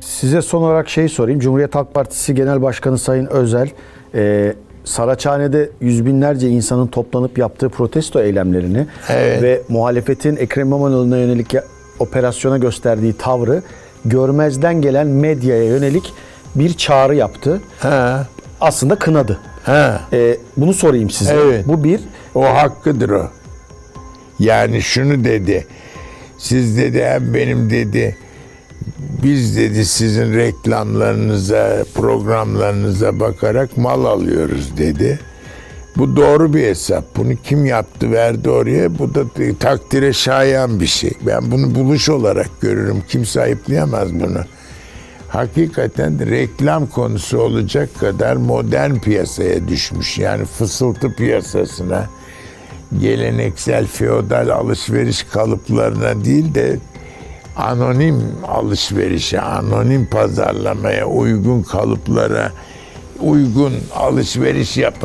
Size son olarak şey sorayım. Cumhuriyet Halk Partisi Genel Başkanı Sayın Özel, e, Saraçhane'de yüz binlerce insanın toplanıp yaptığı protesto eylemlerini Evet. ve muhalefetin Ekrem İmamoğlu'na yönelik operasyona gösterdiği tavrı görmezden gelen medyaya yönelik bir çağrı yaptı. Ha, Aslında kınadı. ha. E, bunu sorayım size. Evet. Bu bir. O hakkıdır o. Yani şunu dedi. Siz dedi hem benim dedi biz dedi sizin reklamlarınıza, programlarınıza bakarak mal alıyoruz dedi. Bu doğru bir hesap. Bunu kim yaptı verdi oraya? Bu da takdire şayan bir şey. Ben bunu buluş olarak görürüm. Kimse ayıplayamaz bunu. Hakikaten reklam konusu olacak kadar modern piyasaya düşmüş. Yani fısıltı piyasasına, geleneksel feodal alışveriş kalıplarına değil de anonim alışverişe, anonim pazarlamaya uygun kalıplara uygun alışveriş yap